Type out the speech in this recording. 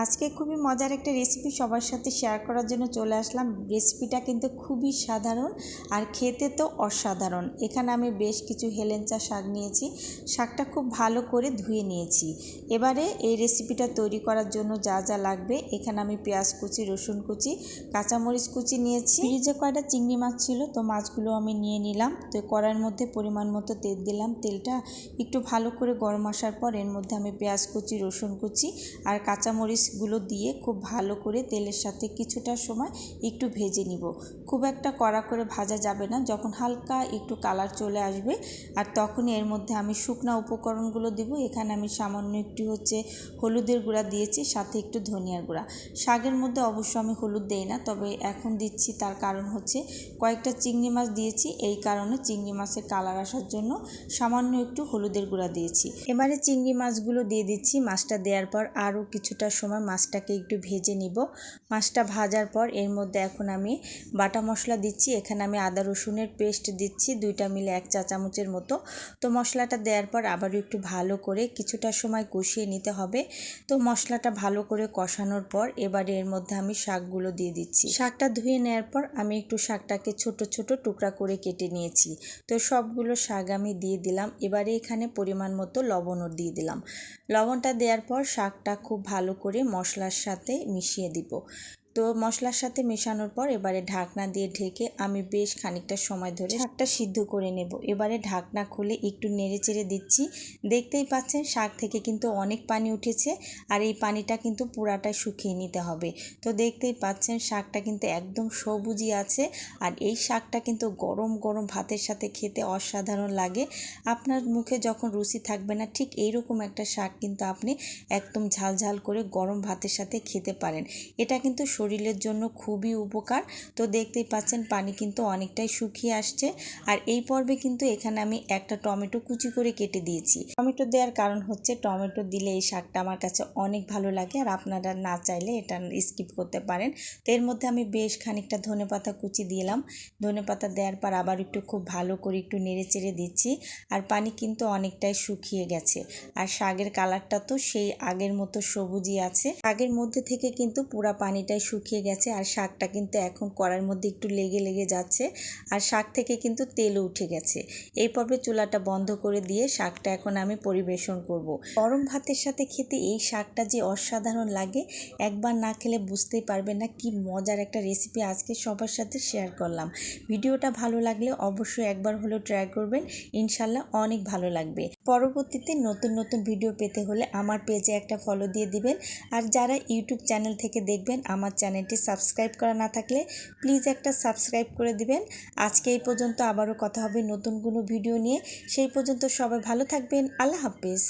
আজকে খুবই মজার একটা রেসিপি সবার সাথে শেয়ার করার জন্য চলে আসলাম। রেসিপিটা কিন্তু খুবই সাধারণ আর খেতে তো অসাধারণ। এখানে আমি বেশ কিছু হেলেঞ্চা শাক নিয়েছি। শাকটা খুব ভালো করে ধুয়ে নিয়েছি। এবারে এই রেসিপিটা তৈরি করার জন্য যা যা লাগবে, এখানে আমি পেঁয়াজ কুচি, রসুন কুচি, কাঁচামরিচ কুচি নিয়েছি। ফ্রিজে কয়টা চিংড়ি মাছ ছিল, তো মাছগুলো আমি নিয়ে নিলাম। তো কড়াইয়ের মধ্যে পরিমাণ মতো তেল দিলাম। তেলটা একটু ভালো করে গরম আসার পর এর মধ্যে আমি পেঁয়াজ কুচি, রসুন কুচি আর কাঁচামরিচ মরিচগুলো দিয়ে খুব ভালো করে তেলের সাথে কিছুটা সময় একটু ভেজে নিব। খুব একটা কড়া করে ভাজা যাবে না, যখন হালকা একটু কালার চলে আসবে আর তখন এর মধ্যে আমি শুকনা উপকরণগুলো দিব। এখানে আমি সামান্য একটু হচ্ছে হলুদের গুঁড়া দিয়েছি, সাথে একটু ধনিয়ার গুঁড়া। শাকের মধ্যে অবশ্য আমি হলুদ দেই না, তবে এখন দিচ্ছি তার কারণ হচ্ছে কয়েকটা চিংড়ি মাছ দিয়েছি, এই কারণে চিংড়ি মাছের কালার আসার জন্য সামান্য একটু হলুদের গুঁড়া দিয়েছি। এবারে চিংড়ি মাছগুলো দিয়ে দিচ্ছি, মাছটা দেওয়ার পর আরও কিছুটা সময় সময় মাছটাকে একটু ভেজে নিব। মাছটা ভাজার পর এর মধ্যে এখন আমি বাটা মশলা দিচ্ছি। এখানে আমি আদা রসুনের পেস্ট দিচ্ছি, দুইটা মিলে এক চা চামচের মতো। তো মশলাটা দেওয়ার পর আবারও একটু ভালো করে কিছুটা সময় কষিয়ে নিতে হবে। তো মশলাটা ভালো করে কষানোর পর এবারে এর মধ্যে আমি শাকগুলো দিয়ে দিচ্ছি। শাকটা ধুয়ে নেওয়ার পর আমি একটু শাকটাকে ছোট ছোট টুকরা করে কেটে নিয়েছি। তো সবগুলো শাক আমি দিয়ে দিলাম। এবারে এখানে পরিমাণ মতো লবণও দিয়ে দিলাম। লবণটা দেওয়ার পর শাকটা খুব ভালো করে মশলার সাথে মিশিয়ে দিব। তো মশলার সাথে মেশানোর পর এবারে ঢাকনা দিয়ে ঢেকে আমি বেশ খানিকটা সময় ধরে শাকটা সিদ্ধ করে নেব। এবারে ঢাকনা খুলে একটু নেড়ে চেড়ে দিচ্ছি। দেখতেই পাচ্ছেন শাক থেকে কিন্তু অনেক পানি উঠেছে আর এই পানিটা কিন্তু পুরাটাই শুকিয়ে নিতে হবে। তো দেখতেই পাচ্ছেন শাকটা কিন্তু একদম সবুজই আছে আর এই শাকটা কিন্তু গরম গরম ভাতের সাথে খেতে অসাধারণ লাগে। আপনার মুখে যখন রুচি থাকবে না, ঠিক এইরকম একটা শাক কিন্তু আপনি একদম ঝাল ঝাল করে গরম ভাতের সাথে খেতে পারেন। এটা কিন্তু শরীরের জন্য খুবই উপকার। তো দেখতেই পাচ্ছেন পানি কিন্তু অনেকটাই শুকিয়ে আসছে। আর এই পর্বে কিন্তু এখানে আমি একটা টমেটো কুচি করে কেটে দিয়েছি। টমেটো দেওয়ার কারণ হচ্ছে টমেটো দিলে এই শাকটা আমার কাছে অনেক ভালো লাগে আর আপনারা না চাইলে এটা স্কিপ করতে পারেন। তো এর মধ্যে আমি বেশ খানিকটা ধনে পাতা কুচি দিলাম। ধনে পাতা দেওয়ার পর আবার একটু খুব ভালো করে একটু নেড়ে চেড়ে দিচ্ছি আর পানি কিন্তু অনেকটাই শুকিয়ে গেছে। আর শাকের কালারটা তো সেই আগের মতো সবুজই আছে। শাকের মধ্যে থেকে কিন্তু পুরা পানিটাই শুকিয়ে গেছে আর শাকটা কিন্তু এখন কড়ার মধ্যে একটু লেগে লেগে যাচ্ছে আর শাক থেকে কিন্তু তেলও উঠে গেছে। এই পর্বে চুলাটা বন্ধ করে দিয়ে শাকটা এখন আমি পরিবেশন করব। গরম ভাতের সাথে খেতে এই শাকটা যে অসাধারণ লাগে, একবার না খেলে বুঝতেই পারবে না কি মজার একটা রেসিপি আজকে সবার সাথে শেয়ার করলাম। ভিডিওটা ভালো লাগলে অবশ্যই একবার হলেও ট্রাই করবেন ইনশাল্লাহ অনেক ভালো লাগবে। পরবর্তীতে নতুন নতুন ভিডিও পেতে হলে আমার পেজে একটা ফলো দিয়ে দিবেন। আর যারা ইউটিউব চ্যানেল থেকে দেখবেন, আমার চ্যানেলটি সাবস্ক্রাইব করা না থাকলে প্লিজ একটা সাবস্ক্রাইব করে দিবেন। আজকে এই পর্যন্ত আবারও কথা হবে নতুন কোনো ভিডিও নিয়ে। সেই পর্যন্ত সবাই ভালো থাকবেন। আল্লাহ হাফিজ।